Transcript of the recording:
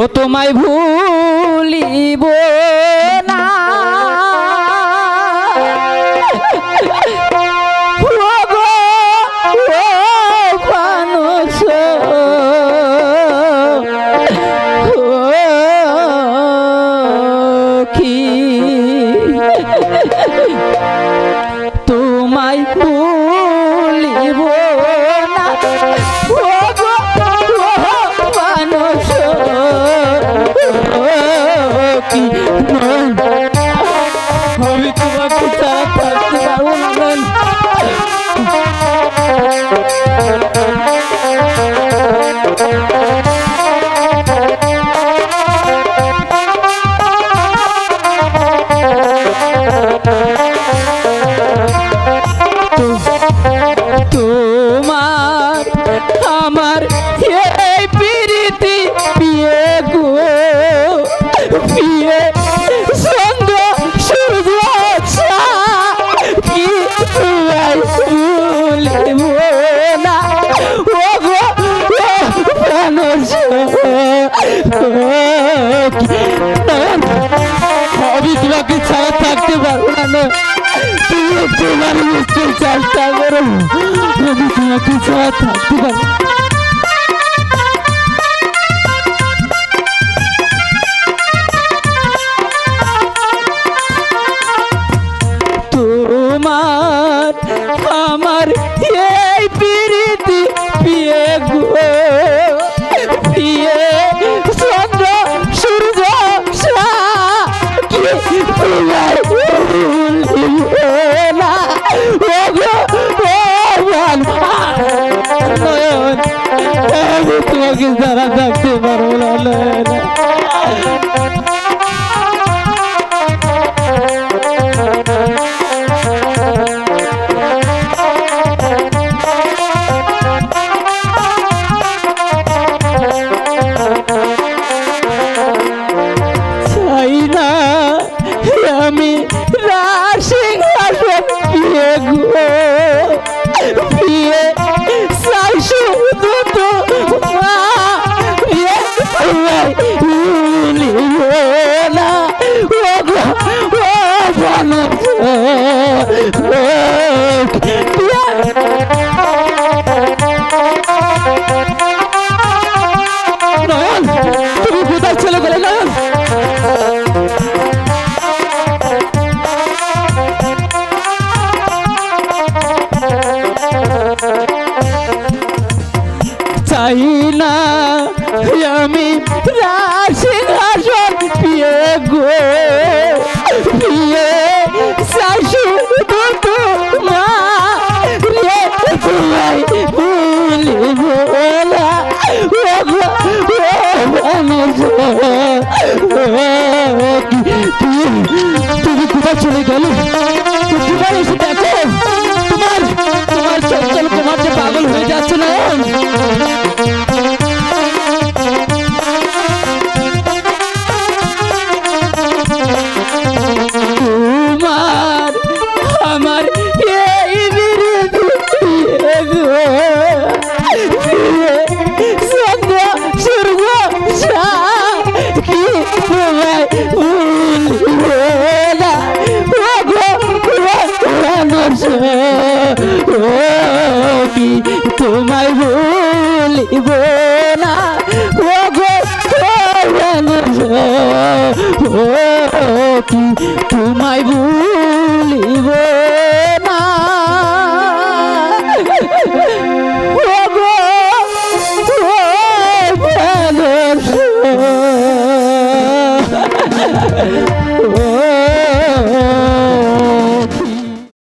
ও তোমায় ভুলিব না। আমি তোমাকে ছাড়া থাকতে পারব না বোন আমি তোমাকে ছাড়া থাকতে পারব না তুমিও তোমার মুশকিল চেষ্টা করো। আমি তোমাকে ছাড়া থাকতে পারব তোমার আমার পরিবার তুমি ভুলবে না তোমাকে যারা থাকতে পারব না আমি রাজ সিংহাসন গো? right.